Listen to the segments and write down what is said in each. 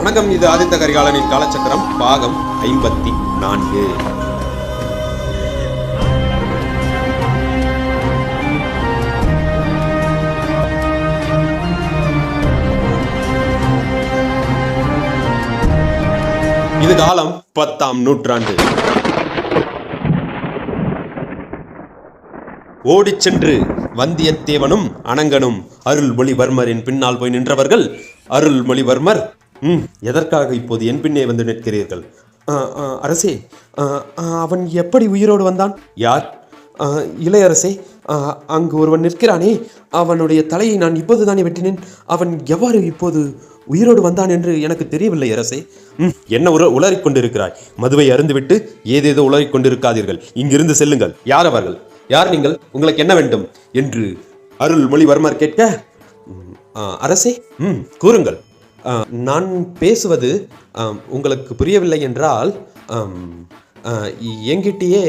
வணக்கம் இது ஆதித்த கரிகாலனின் காலச்சக்கரம் பாகம் ஐம்பத்தி நான்கு. இது காலம் பத்தாம் நூற்றாண்டு. ஓடிச் சென்று வந்தியத்தேவனும் அனங்கனும் அருள்மொழிவர்மரின் பின்னால் போய் நின்றவர்கள் அருள்மொழிவர்மர் ம் எதற்காக இப்போது என் பின்னே வந்து நிற்கிறீர்கள்? "ஆ, ஆ, அரசே ஆ, ஆ, அவன் எப்படி உயிரோடு வந்தான்? யார்? இளையரசே ஆ, அங்கு ஒருவன் நிற்கிறானே அவனுடைய தலையை நான் இப்போது தானே வெட்டினேன் அவன் எவ்வாறு இப்போது உயிரோடு வந்தான் என்று எனக்கு தெரியவில்லை அரசே. ம், என்ன உர உளறிக் கொண்டிருக்கிறாய்? மதுவை அருந்துவிட்டு ஏதேதோ உளறிக் கொண்டிருக்காதீர்கள். இங்கிருந்து செல்லுங்கள். யார் அவர்கள்? யார் நீங்கள்? உங்களுக்கு என்ன வேண்டும்? என்று அருள்மொழிவர்மர் கேட்க ஆ, அரசே ம் கூறுங்கள். நான் பேசுவது ஆம், உங்களுக்கு புரியவில்லை என்றால் என்கிட்டயே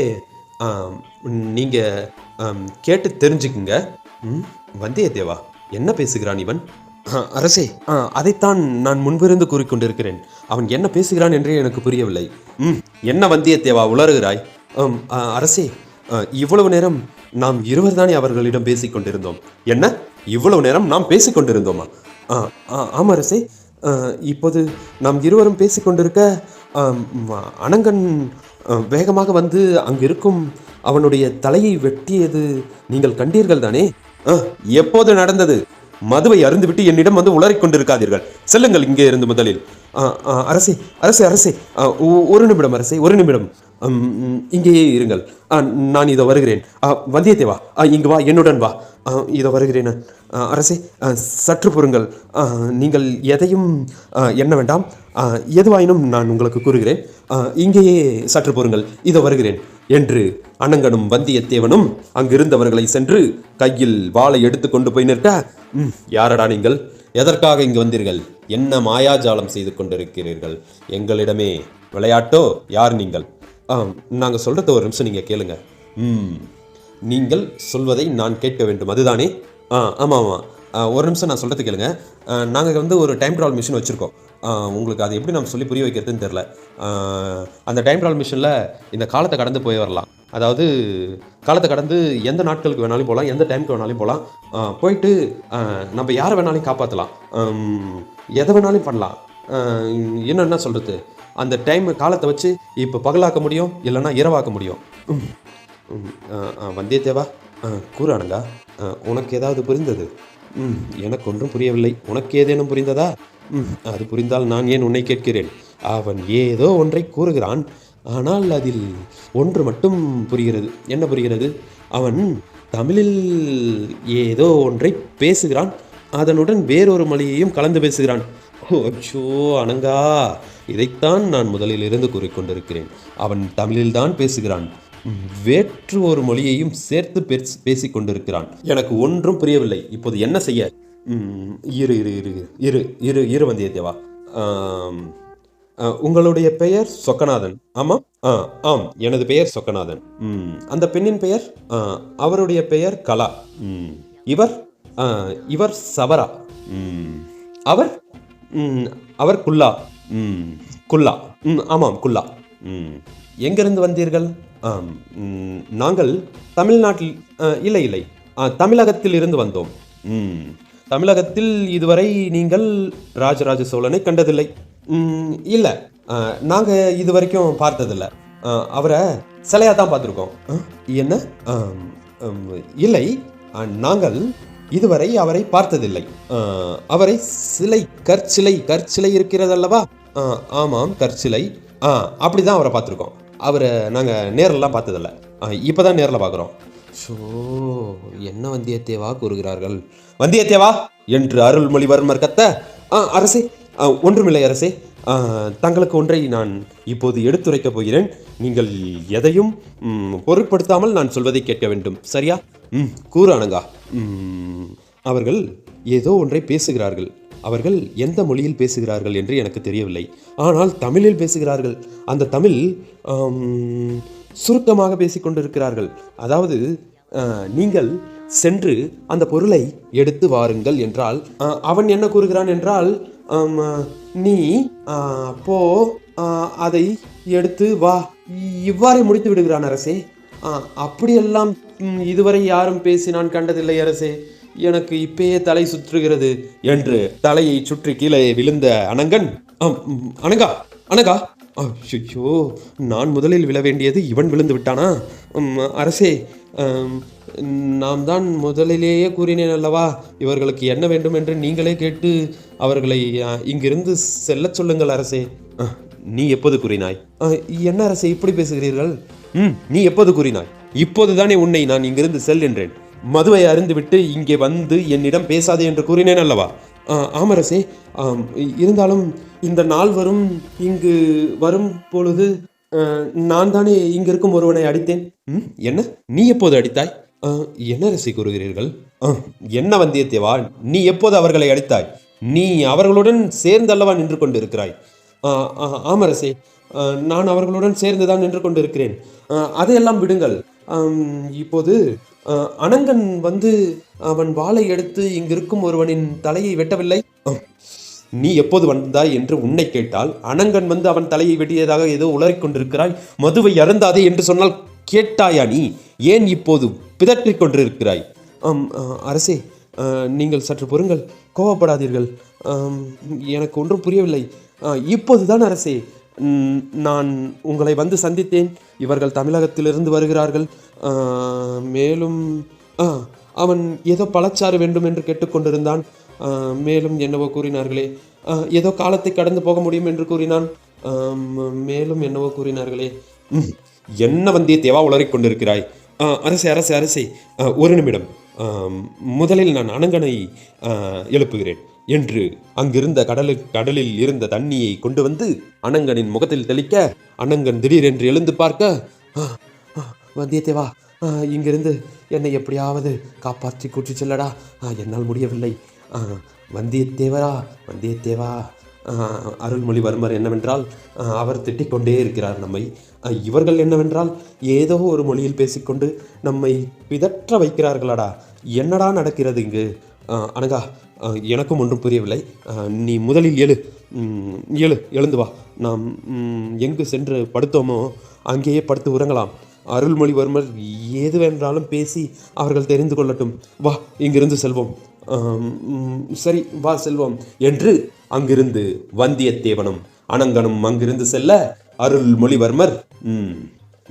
நீங்கள் கேட்டு தெரிஞ்சுக்குங்க. ம், வந்தியத்தேவா என்ன பேசுகிறான் இவன்? ஆ, அரசே ஆ, அதைத்தான் நான் முன்பிருந்து கூறிக்கொண்டிருக்கிறேன். அவன் என்ன பேசுகிறான் என்றே எனக்கு புரியவில்லை. ம் என்ன வந்தியத்தேவா உளறுகிறாய்? அரசே இவ்வளவு நேரம் நாம் இருவர் தானே அவர்களிடம் பேசிக்கொண்டிருந்தோம். என்ன? இவ்வளவு நேரம் நாம் பேசிக் ஆமாம் ஆ, ஆ, அரசே. இப்போது நாம் இருவரும் பேசிக் கொண்டிருக்க அனங்கன் வேகமாக வந்து அங்கிருக்கும் அவனுடைய தலையை வெட்டியது நீங்கள் கண்டீர்கள் தானே? ஆ, எப்போது நடந்தது? மதுவை அருந்துவிட்டு என்னிடம் வந்து உளறிக் கொண்டிருக்காதீர்கள். செல்லுங்கள் இங்கே இருந்து முதலில். ஆ, ஆ, அரசே அரசே அரசே. ஆ, ஒரு நிமிடம் அரசே ஒரு நிமிடம். இங்கேயே இருங்கள். ஆ, நான் இதை வருகிறேன். ஆ, வந்தியத்தேவா. ஆ, இங்கு வா என்னுடன் வா. ஆ, வருகிறேன். அரசே ஆ, சற்று பொறுங்கள். நீங்கள் எதையும் என்ன வேண்டாம். எதுவாயினும் நான் உங்களுக்கு கூறுகிறேன். இங்கேயே சற்று பொறுங்கள். இதை வருகிறேன். என்று அனங்கனும் வந்தியத்தேவனும் அங்கிருந்தவர்களை சென்று கையில் வாளை எடுத்து கொண்டு போய் நிற்க "ம், யாரடா நீங்கள்? எதற்காக இங்கு வந்தீர்கள்? என்ன மாயாஜாலம் செய்து கொண்டிருக்கிறீர்கள்? எங்களிடமே விளையாட்டோ? யார் நீங்கள்? நாங்கள் சொல்கிறத ஒரு நிமிஷம் நீங்கள் கேளுங்க. ம் நீங்கள் சொல்வதை நான் கேட்க வேண்டும் அதுதானே? ஆ ஆமாம் ஆமாம் ஒரு நிமிஷம் நான் சொல்கிறது கேளுங்க. நாங்கள் வந்து ஒரு டைம் ட்ராவல் மிஷின் வச்சுருக்கோம். உங்களுக்கு அது எப்படி நம்ம சொல்லி புரிய வைக்கிறதுன்னு தெரில அந்த டைம் ட்ராவல் மிஷினில் இந்த காலத்தை கடந்து போய் வரலாம். அதாவது காலத்தை கடந்து எந்த நாட்களுக்கு வேணாலும் போகலாம் எந்த டைமுக்கு வேணாலும் போகலாம் போயிட்டு நம்ம யாரை வேணாலும் காப்பாற்றலாம் எதை வேணாலும் பண்ணலாம். என்னென்ன சொல்கிறது அந்த டைம் காலத்தை வச்சு இப்போ பகலாக்க முடியும் இல்லைன்னா இரவாக்க முடியும். ம். ம், ஆ, ஆ, வந்தியத்தேவா ஆ, கூறு ஆ, உனக்கு ஏதாவது புரிந்தது? ம் எனக்கு ஒன்றும் புரியவில்லை. உனக்கு ஏதேனும் புரிந்ததா? ம் அது புரிந்தால் நான் ஏன் உன்னை கேட்கிறேன்? அவன் ஏதோ ஒன்றை கூறுகிறான். ஆனால் அதில் ஒன்று மட்டும் புரிகிறது. என்ன புரிகிறது? அவன் தமிழில் ஏதோ ஒன்றை பேசுகிறான். அதனுடன் வேறொரு மொழியையும் கலந்து பேசுகிறான். அச்சோ அனங்கா இதைத்தான் நான் முதலில் இருந்து கூறிக்கொண்டிருக்கிறேன் அவன் தமிழில்தான் பேசுகிறான். வேற்று ஒரு மொழியையும் சேர்த்து பேசிக் கொண்டிருக்கிறான். எனக்கு ஒன்றும் புரியவில்லை. இப்போது என்ன செய்ய? ம், இரு இரு இரு இரு இரு இரு வந்தியத்தேவா. உங்களுடைய பெயர் சொக்கநாதன். ஆமாம்? ஆ ஆம் எனது பெயர் சொக்கநாதன். ம், அந்த பெண்ணின் பெயர்? ஆ, அவருடைய பெயர் கலா. ம், இவர்? ஆ, இவர் சவரா. ம், அவர்? அவர் குல்லா. ம், குல்லா. ம், ஆமாம் குல்லா. ம், எங்கிருந்து வந்தீர்கள்? ஆம் நாங்கள் தமிழ்நாட்டில் இல்லை இல்லை. ஆ, தமிழகத்தில் இருந்து வந்தோம். ம், தமிழகத்தில் இதுவரை நீங்கள் ராஜராஜ சோழனை கண்டதில்லை. இல்லை. நாங்கள் இது வரைக்கும் பார்த்ததில்லை. அவரை சிலையாக தான் பார்த்துருக்கோம். ஆ, என்ன? இல்லை. நாங்கள் இதுவரை அவரை பார்த்ததில்லை. அவரை சிலை கற்சிலை கற்சிலை இருக்கிறதல்லவா? ஆ, ஆமாம் கற்சிலை. ஆ அப்படி தான் அவரை பார்த்துருக்கோம். அவரை நாங்கள் நேரெல்லாம் பார்த்ததில்ல. இப்போ தான் நேரில் பார்க்குறோம். ஷோ என்ன வந்தியத்தேவா கூறுகிறார்கள்? வந்தியத்தேவா என்று அருள்மொழிவர்மர் கத்த ஆ அரசே ஒன்றுமில்லை அரசே. தங்களுக்கு ஒன்றை நான் இப்போது எடுத்துரைக்கப் போகிறேன். நீங்கள் எதையும் பொருட்படுத்தாமல் நான் சொல்வதை கேட்க வேண்டும். சரியா? ம் கூறானங்கா அவர்கள் ஏதோ ஒன்றை பேசுகிறார்கள். அவர்கள் எந்த மொழியில் பேசுகிறார்கள் என்று எனக்கு தெரியவில்லை. ஆனால் தமிழில் பேசுகிறார்கள். அந்த தமிழ் சுருக்கமாக பேசிக்கொண்டிருக்கிறார்கள் அதாவது நீங்கள் சென்று அந்த பொருளை எடுத்து வாருங்கள் என்றால் அவன் என்ன கூறுகிறான் என்றால் நீ ஆ, போ அதை எடுத்து வா. இவ்வாறே முடித்து விடுகிறான் அரசே. ஆ, அப்படியெல்லாம் இதுவரை யாரும் பேசி நான் கண்டதில்லை அரசே. எனக்கு இப்பயே தலை சுற்றுகிறது. என்று தலையை சுற்றி கீழே விழுந்த அனங்கன் ஆம், அனங்கா அனங்கா. ஐயோ நான் முதலில் விழ வேண்டியது இவன் விழுந்து விட்டானா? ம், அரசே நாம் தான் முதலிலேயே கூறினேன் அல்லவா? இவர்களுக்கு என்ன வேண்டும் என்று நீங்களே கேட்டு அவர்களை இங்கிருந்து செல்லச் சொல்லுங்கள் அரசே. நீ எப்போது கூறினாய்? என்ன அரசே இப்படி பேசுகிறீர்கள்? ம் நீ எப்போது கூறினாய்? இப்போதுதானே உன்னை நான் இங்கிருந்து செல் என்றேன் மதுவை அருந்துவிட்டு இங்கே வந்து என்னிடம் பேசாதே என்று கூறினேன் அல்லவா? ஆமரசே இருந்தாலும் இந்த நாள் வரும் இங்கு வரும் பொழுது நான் தானே இங்க இருக்கும் ஒருவனை அடித்தேன். என்ன? நீ எப்போது அடித்தாய்? என்ன ரசி கூறுகிறீர்கள்? ஆ, என்ன வந்தியத்தேவா நீ எப்போது அவர்களை அடித்தாய்? நீ அவர்களுடன் சேர்ந்தல்லவா நின்று கொண்டு இருக்கிறாய் ஆ, ஆ, ஆமரசே நான் அவர்களுடன் சேர்ந்துதான் நின்று கொண்டிருக்கிறேன். இருக்கிறேன் அதையெல்லாம் விடுங்கள். இப்போது அனங்கன் வந்து அவன் வாளை எடுத்து இங்கிருக்கும் ஒருவனின் தலையை வெட்டவில்லை? நீ எப்போது வந்தாய் என்று உன்னை கேட்டால் அனங்கன் வந்து அவன் தலையை வெட்டியதாக ஏதோ உளறிக் கொண்டிருக்கிறாய். மதுவை அருந்தாதே என்று சொன்னால் கேட்டாயா நீ? ஏன் இப்போது பிதற்றிக் கொண்டிருக்கிறாய். ஆம் அரசே நீங்கள் சற்று பொறுங்கள். கோவப்படாதீர்கள். எனக்கு ஒன்றும் புரியவில்லை. இப்போதுதான் அரசே நான் உங்களை வந்து சந்தித்தேன். இவர்கள் தமிழகத்திலிருந்து வருகிறார்கள். மேலும் அவன் ஏதோ பழச்சாறு வேண்டும் என்று கேட்டுக்கொண்டிருந்தான் மேலும் என்னவோ கூறினார்களே. ஏதோ காலத்தை கடந்து போக முடியும் என்று கூறினான். மேலும் என்னவோ கூறினார்களே. ம், என்ன வந்தியத்தேவா உளறிக் கொண்டிருக்கிறாய்? அரசே அரசே அரசே. ஒரு நிமிடம். முதலில் நான் அனங்கனை எழுப்புகிறேன் என்று அங்கிருந்த கடலு கடலில் இருந்த தண்ணியை கொண்டு வந்து அனங்கனின் முகத்தில் தெளிக்க அனங்கன் திடீரென்று எழுந்து பார்க்க ஆ, வந்தியத்தேவா ஆ, இங்கிருந்து என்னை எப்படியாவது காப்பாற்றி கூற்றி செல்லடா. ஆ, என்னால் முடியவில்லை. வந்தியத்தேவரா வந்தியத்தேவா. அருள்மொழிவர்மர் என்னவென்றால் அவர் திட்டிக் கொண்டே இருக்கிறார் நம்மை. இவர்கள் என்னவென்றால் ஏதோ ஒரு மொழியில் பேசிக்கொண்டு நம்மை பிதற்ற வைக்கிறார்களாடா. என்னடா நடக்கிறது இங்கு? அனகா எனக்கும் ஒன்றும் புரியவில்லை. நீ முதலில் எழு. எழு எழுந்து வா. நாம் எங்கு சென்று படுத்தோமோ அங்கேயே படுத்து உறங்கலாம். அருள்மொழிவர்மர் ஏதுவென்றாலும் வேண்டாலும் பேசி அவர்கள் தெரிந்து கொள்ளட்டும். வா இங்கிருந்து செல்வோம். சரி வா செல்வோம். என்று அங்கிருந்து வந்தியத்தேவனும் அனங்கனும் அங்கிருந்து செல்ல அருள்மொழிவர்மர் ம்,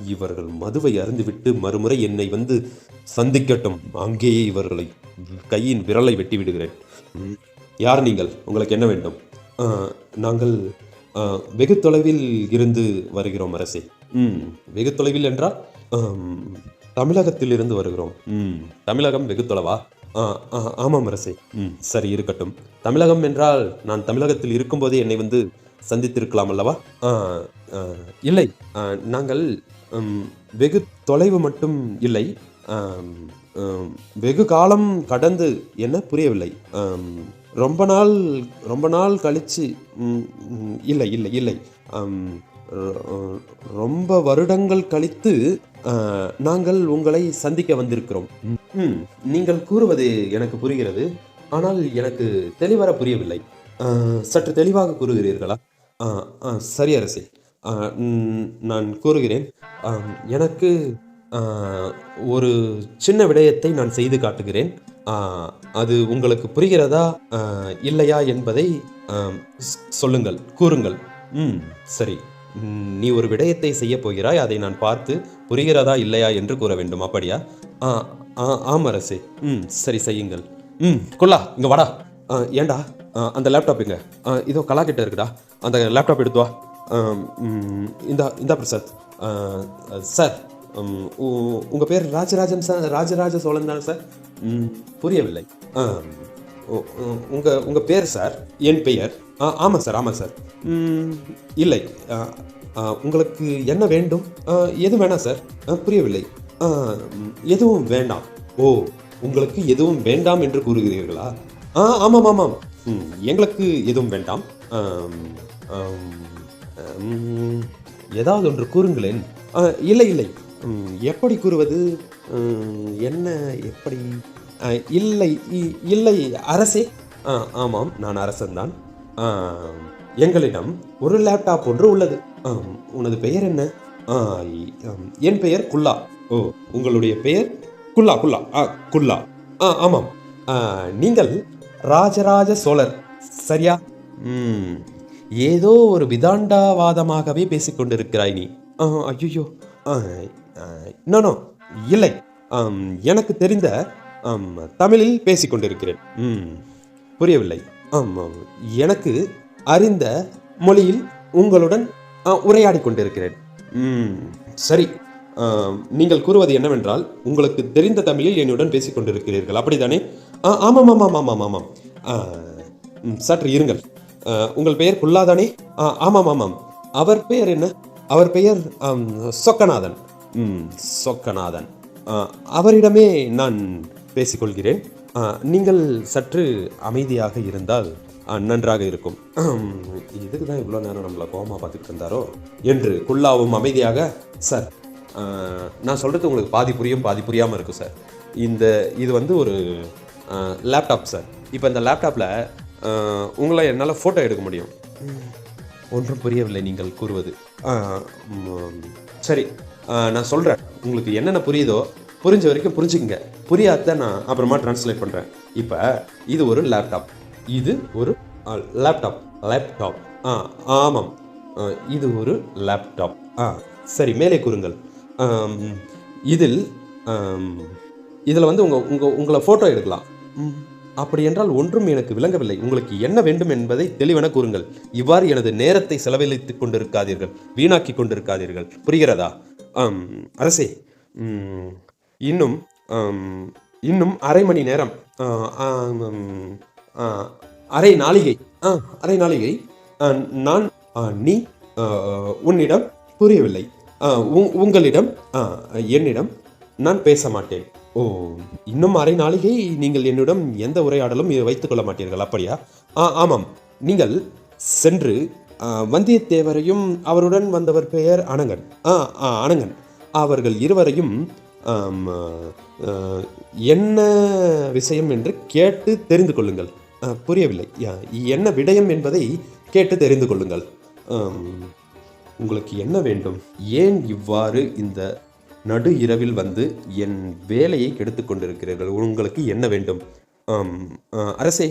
இவர்கள் மதுவை அருந்துவிட்டு மறுமுறை என்னை வந்து சந்திக்கட்டும். அங்கேயே இவர்களை கையின் விரலை வெட்டி விடுகிறேன் ம், யார் நீங்கள்? உங்களுக்கு என்ன வேண்டும்? நாங்கள் வெகு தொலைவில் இருந்து வருகிறோம் அரசே. ம் வெகு தொலைவில் என்றால் தமிழகத்தில் இருந்து வருகிறோம். ம் தமிழகம் வெகு தொலைவா? ஆமாம் அரசே. ம். சரி இருக்கட்டும். தமிழகம் என்றால் நான் தமிழகத்தில் இருக்கும்போதே என்னை வந்து சந்தித்திருக்கலாம் அல்லவா? இல்லை. நாங்கள் வெகு தொலைவு மட்டும் இல்லை. வெகு காலம் கடந்து என்ன? புரியவில்லை. ரொம்ப நாள் ரொம்ப நாள் ம், இல்லை இல்லை இல்லை. ரொம்ப வருடங்கள் கழித்து நாங்கள் உங்களை சந்திக்க வந்திருக்கிறோம். ம், நீங்கள் கூறுவது எனக்கு புரிகிறது. ஆனால் எனக்கு தெளிவர புரியவில்லை. சற்று தெளிவாக கூறுகிறீர்களா? ஆ, ஆ, சரி அரசே. நான் கூறுகிறேன். எனக்கு ஒரு சின்ன விடயத்தை நான் செய்து காட்டுகிறேன். அது உங்களுக்கு புரிகிறதா? இல்லையா என்பதை சொல்லுங்கள் கூறுங்கள். ம் சரி. நீ ஒரு விடயத்தை செய்ய போகிறாய் அதை நான் பார்த்து புரிகிறதா இல்லையா என்று கூற வேண்டும். அப்படியா? ஆ ஆ ஆம் ம் சரி செய்யுங்கள். ம் கொள்ளா இங்க வாடா. ஆ, ஏன்டா அந்த லேப்டாப் எங்க? ஆ, இதோ கலா கிட்ட இருக்குடா. அந்த லேப்டாப் எடுத்து வா. இந்தா இந்தா பிரசாத். சார் உ- உங்க பேர் ராஜராஜன் சார் ராஜராஜ சோழன் தானே சார்? ம், புரியவில்லை. ஆம், உங்கள் உங்க உங்க பேர் சார்? என் பெயர் ஆமாம் சார் ஆமாம் சார். ம், இல்லை. உங்களுக்கு என்ன வேண்டும்? எது வேணாம் சார். ஆ, புரியவில்லை. எதுவும் வேண்டாம். ஓ உங்களுக்கு எதுவும் வேண்டாம் என்று கூறுகிறீர்களா? ஆ ஆமாம் ஆமாம். ம், எங்களுக்கு எதுவும் வேண்டாம். ஏதாவது ஒன்று கூறுங்களேன். இல்லை இல்லை. எப்படி கூறுவது? என்ன எப்படி? இல்லை இ- இல்லை அரசே. ஆ ஆமாம் நான் அரசன்தான். எங்களிடம் ஒரு லேப்டாப் ஒன்று உள்ளது. உனது பெயர் என்ன? ஆ, என் பெயர் குல்லா. ஓ உங்களுடைய பெயர் குல்லா குல்லா. ஆ குல்லா. ஆ ஆமாம். நீங்கள் ராஜராஜ சோழர் சரியா? ம் ஏதோ ஒரு விதாண்டாவாதமாகவே பேசிக்கொண்டிருக்கிறாய் நீ. ஐயோ நோ இல்லை. எனக்கு தெரிந்த தமிழில் பேசிக்கொண்டிருக்கிறேன் ம் புரியவில்லை. ஆமாம். எனக்கு அறிந்த மொழியில் உங்களுடன் உரையாடி கொண்டிருக்கிறேன். ம் சரி. நீங்கள் கூறுவது என்னவென்றால் உங்களுக்கு தெரிந்த தமிழில் என்னுடன் பேசிக் கொண்டிருக்கிறீர்கள். அப்படிதானே ஆ, ஆமாம் ஆமாம் ஆமாம் ஆமாம் ஆ, சற்று இருங்கள். உங்கள் பெயர் குல்லாதானே? ஆ, ஆமாம் ஆமாம் அவர் பெயர் என்ன? அவர் பெயர் சொக்கநாதன். ம் சொக்கநாதன். அவரிடமே நான் பேசிக்கொள்கிறேன் நீங்கள் சற்று அமைதியாக இருந்தால் நன்றாக இருக்கும். இதுக்கு தான் இவ்வளோ நேரம் நம்மளை கோமா பார்த்துட்டு இருந்தாரோ? என்று குல்லாவும் அமைதியாக சார் நான் சொல்கிறது உங்களுக்கு பாதி புரியும் பாதி புரியாமல் இருக்கும் சார். இந்த இது வந்து ஒரு லேப்டாப் சார். இப்போ இந்த லேப்டாப்பில் உங்களை என்னால் ஃபோட்டோ எடுக்க முடியும். ஒன்றும் புரியவில்லை நீங்கள் கூறுவது. சரி. நான் சொல்கிறேன் உங்களுக்கு என்னென்ன புரியுதோ புரிஞ்ச வரைக்கும் புரிஞ்சுக்கங்க. புரியாத நான் அப்புறமா ட்ரான்ஸ்லேட் பண்ணுறேன் இப்போ இது ஒரு லேப்டாப் இது ஒரு லேப்டாப் லேப்டாப் ஆ ஆமாம். ஆ, இது ஒரு லேப்டாப் ஆ சரி மேலே கூறுங்கள். இதில் இதில் வந்து உங்கள் உங்கள் உங்களை ஃபோட்டோ எடுக்கலாம். ம், அப்படி என்றால் ஒன்றும் எனக்கு விளங்கவில்லை. உங்களுக்கு என்ன வேண்டும் என்பதை தெளிவென கூறுங்கள். இவ்வாறு எனது நேரத்தை செலவழித்துக் கொண்டிருக்காதீர்கள். வீணாக்கி கொண்டிருக்காதீர்கள். புரிகிறதா? ஆம், அரசே இன்னும் இன்னும் அரை மணி நேரம் அரை நாளிகை ஆ அரை நாளிகை ஆ, நான் ஆ, நீ உன்னிடம் புரியவில்லை. ஆ, உங்களிடம் ஆ, என்னிடம் நான் பேச மாட்டேன். ஓ இன்னும் அரை நாளிகை நீங்கள் என்னிடம் எந்த உரையாடலும் வைத்துக்கொள்ள மாட்டீர்கள் அப்படியா? ஆ ஆமாம். நீங்கள் சென்று வந்தியத்தேவரையும் அவருடன் வந்தவர் பெயர் அனங்கன். ஆ ஆ அனங்கன். அவர்கள் இருவரையும் என்ன விஷயம் என்று கேட்டு தெரிந்து கொள்ளுங்கள். புரியவில்லை. என்ன விடயம் என்பதை கேட்டு தெரிந்து கொள்ளுங்கள். உங்களுக்கு என்ன வேண்டும்? ஏன் இவ்வாறு இந்த நடு இரவில் வந்து என் வேலையை கெடுத்து கொண்டிருக்கிறீர்கள்? உங்களுக்கு என்ன வேண்டும்? அரசே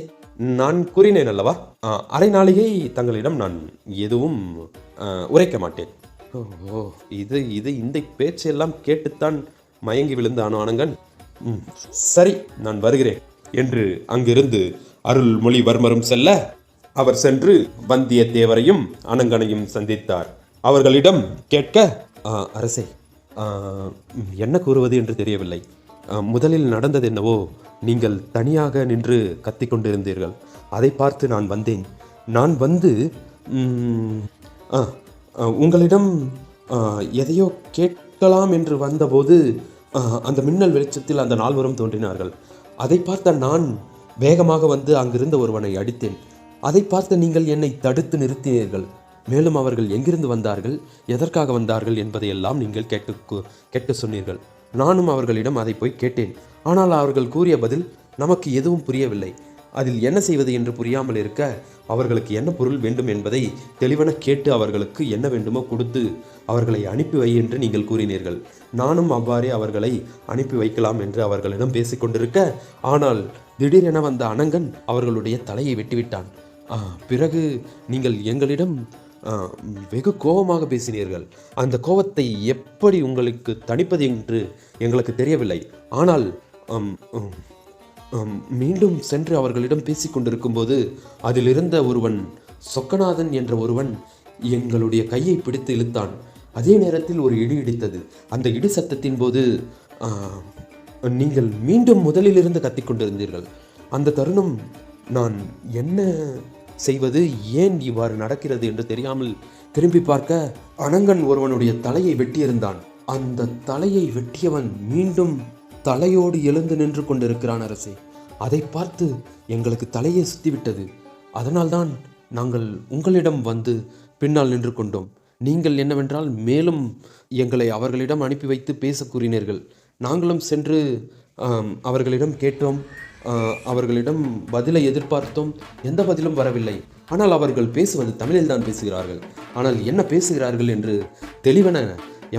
நான் கூறினேன் அல்லவா? ஆ, அரை நாளிகை தங்களிடம் நான் எதுவும் உரைக்க மாட்டேன். ஓ ஓ, இது இது இந்த பேச்செல்லாம் கேட்டுத்தான் மயங்கி விழுந்தானோ அனங்கன் ம், சரி நான் வருகிறேன் என்று அங்கிருந்து அருள்மொழிவர்மரும் செல்ல அவர் சென்று வந்தியத்தேவரையும் அனங்கனையும் சந்தித்தார். அவர்களிடம் கேட்க அரசே என்ன கூறுவது என்று தெரியவில்லை. முதலில் நடந்தது என்னவோ நீங்கள் தனியாக நின்று கத்திக்கொண்டிருந்தீர்கள் அதை பார்த்து நான் வந்தேன். நான் வந்து ஆ, உங்களிடம் எதையோ கேட் கேட்கலாம் என்று வந்தபோது அந்த மின்னல் வெளிச்சத்தில் அந்த நால்வரும் தோன்றினார்கள். அதை பார்த்த நான் வேகமாக வந்து அங்கிருந்த ஒருவனை அடித்தேன். அதை பார்த்து நீங்கள் என்னை தடுத்து நிறுத்தினீர்கள். மேலும் அவர்கள் எங்கிருந்து வந்தார்கள் எதற்காக வந்தார்கள் என்பதையெல்லாம் நீங்கள் கேட்டு கேட்டு சொன்னீர்கள். நானும் அவர்களிடம் அதை போய் கேட்டேன். ஆனால் அவர்கள் கூறிய பதில் நமக்கு எதுவும் புரியவில்லை. அதில் என்ன செய்வது என்று புரியாமல் இருக்க அவர்களுக்கு என்ன பொருள் வேண்டும் என்பதை தெளிவென கேட்டு அவர்களுக்கு என்ன வேண்டுமோ கொடுத்து அவர்களை அனுப்பி வை என்று நீங்கள் கூறினீர்கள். நானும் அவ்வாறே அவர்களை அனுப்பி வைக்கலாம் என்று அவர்களிடம் பேசிக்கொண்டிருக்க ஆனால் திடீரென வந்த அனங்கன் அவர்களுடைய தலையை வெட்டிவிட்டான். ஆ, பிறகு நீங்கள் எங்களிடம் வெகு கோபமாக பேசினீர்கள். அந்த கோபத்தை எப்படி உங்களுக்கு தணிப்பது என்று எங்களுக்கு தெரியவில்லை. ஆனால் மீண்டும் சென்று அவர்களிடம் பேசிக்கொண்டிருக்கும்போது அதிலிருந்த ஒருவன் சொக்கநாதன் என்ற ஒருவன் எங்களுடைய கையை பிடித்து இழுத்தான். அதே நேரத்தில் ஒரு இடி இடித்தது. அந்த இடி சத்தத்தின் போது நீங்கள் மீண்டும் முதலிலிருந்து கத்திக்கொண்டிருந்தீர்கள் அந்த தருணம் நான் என்ன செய்வது ஏன் இவ்வாறு நடக்கிறது என்று தெரியாமல் திரும்பி பார்க்க அனங்கன் ஒருவனுடைய தலையை வெட்டியிருந்தான். அந்த தலையை வெட்டியவன் மீண்டும் தலையோடு எழுந்து நின்று கொண்டிருக்கிறான் அரசே. அதை பார்த்து எங்களுக்கு தலையை சுத்திவிட்டது. அதனால்தான் நாங்கள் உங்களிடம் வந்து பின்னால் நின்று கொண்டோம். நீங்கள் என்னவென்றால் மேலும் எங்களை அவர்களிடம் அனுப்பி வைத்து பேச கூறினீர்கள். நாங்களும் சென்று அவர்களிடம் கேட்டோம். அவர்களிடம் பதிலை எதிர்பார்த்தோம். எந்த பதிலும் வரவில்லை. ஆனால் அவர்கள் பேசுவது தமிழில் தான் பேசுகிறார்கள். ஆனால் என்ன பேசுகிறார்கள் என்று தெளிவென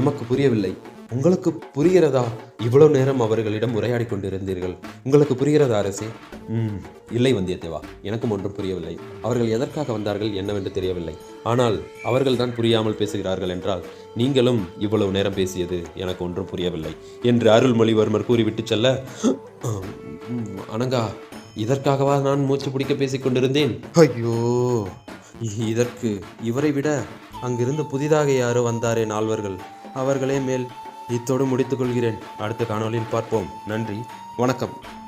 எமக்கு புரியவில்லை. உங்களுக்கு புரிகிறதா? இவ்வளவு நேரம் அவர்களிடம் உரையாடி கொண்டிருந்தீர்கள். உங்களுக்கு புரிகிறதா அரசே? ம் இல்லை வந்தியத்தேவா. எனக்கும் ஒன்றும் புரியவில்லை. அவர்கள் எதற்காக வந்தார்கள் என்னவென்று தெரியவில்லை. ஆனால் அவர்கள்தான் புரியாமல் பேசுகிறார்கள் என்றால் நீங்களும் இவ்வளவு நேரம் பேசியது எனக்கு ஒன்றும் புரியவில்லை என்று அருள்மொழிவர்மர் கூறிவிட்டு செல்ல "ம், அனங்கா இதற்காகவா நான் மூச்சு பிடிக்க பேசிக் கொண்டிருந்தேன்? ஐயோ! இதற்கு இவரை விட அங்கிருந்து புதிதாக யாரோ வந்தாரே நால்வர்கள். அவர்களே மேல் இத்தோடு முடித்துக் கொள்கிறேன் அடுத்த காணொளியில் பார்ப்போம். நன்றி. வணக்கம்.